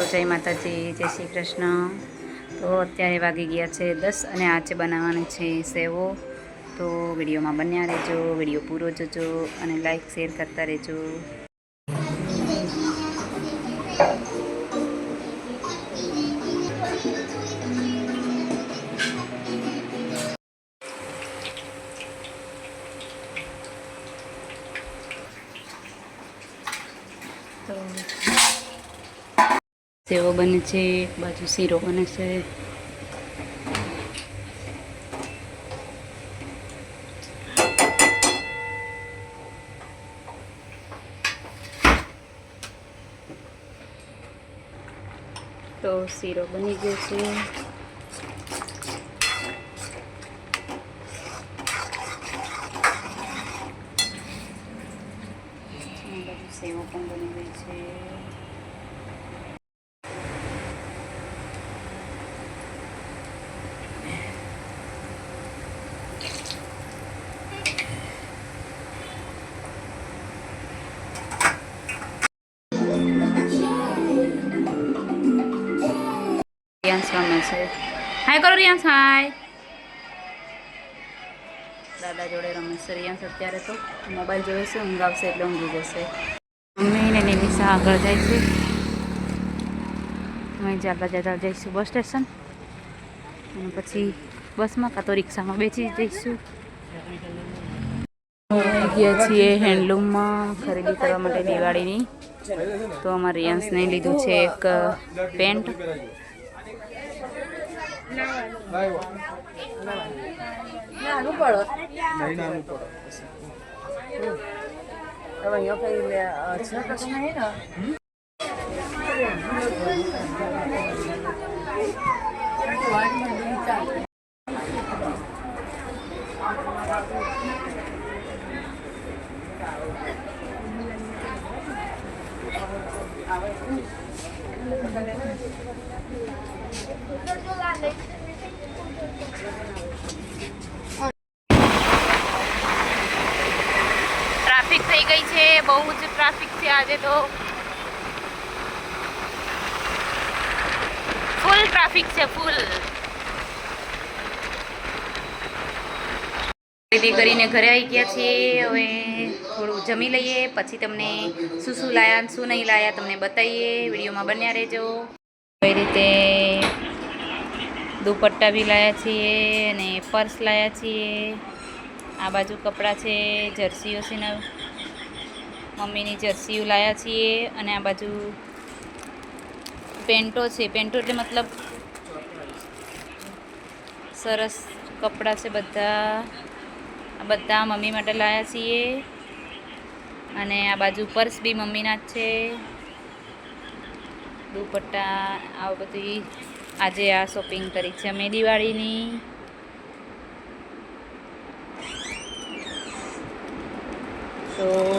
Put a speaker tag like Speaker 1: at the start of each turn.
Speaker 1: જય માતાજી, જય શ્રી કૃષ્ણ. તો અત્યારે વાગી ગયા છે દસ અને આજે બનાવવાની છે સેવો, તો વિડીયોમાં બન્યા રહેજો, વીડિયો પૂરો જોજો અને લાઈક શેર કરતા રહેજો. તો સેવો બને છે એક બાજુ શીરો બને છે. તો શીરો બની ગયો છે. સેવો પણ બની ગઈ છે. રિયાન્સ રમે છે હાય કરો રિયાંશ હાય દાદા જોડે રમે છે રિયાન્સ અત્યારે તો મોબાઈલ જોવે છે ઊંઘ આવશે એટલે ઊંઘી જશે મમ્મી ને નિમિષા આગળ જાય છે અમે ચાલતા જતા જઈશું બસ સ્ટેશન અને પછી બસમાં કાં તો રિક્ષામાં બેસી જઈશું ગયા છીએ હેન્ડલૂમમાં ખરીદી કરવા માટે દિવાળીની તો અમારે રિયાન્સને લીધું છે એક પેન્ટ
Speaker 2: નાનું પડો હવે અહીંયા કઈ લે છે તો નહીં ને
Speaker 1: ટ્રાફિક થઈ ગઈ છે, બહુ જ ટ્રાફિક છે આજે તો. ફૂલ ટ્રાફિક છે, ફૂલ. ખરીદી કરીને ઘરે આવી ગયા છીએ, હવે થોડું જમી લઈએ, પછી તમને શું શું લાયા શું નહીં લાયા તમને બતાવીએ વિડીયોમાં બન્યા રહેજો. કઈ રીતે દુપટ્ટા બી લાયા છીએ અને પર્સ લાયા છીએ. આ બાજુ કપડાં છે, જર્સીઓ છે ને મમ્મીની જર્સીઓ લાયા છીએ અને આ બાજુ પેન્ટો છે. પેન્ટો એટલે મતલબ સરસ કપડાં છે બધા. આ બધા મમ્મી માટે લાયા છીએ. અને આ બાજુ પર્સ બી મમ્મીના જ છે. દુપટ્ટા, આવું બધી આજે આ શોપિંગ કરી છે. અમે દિવાળીની તો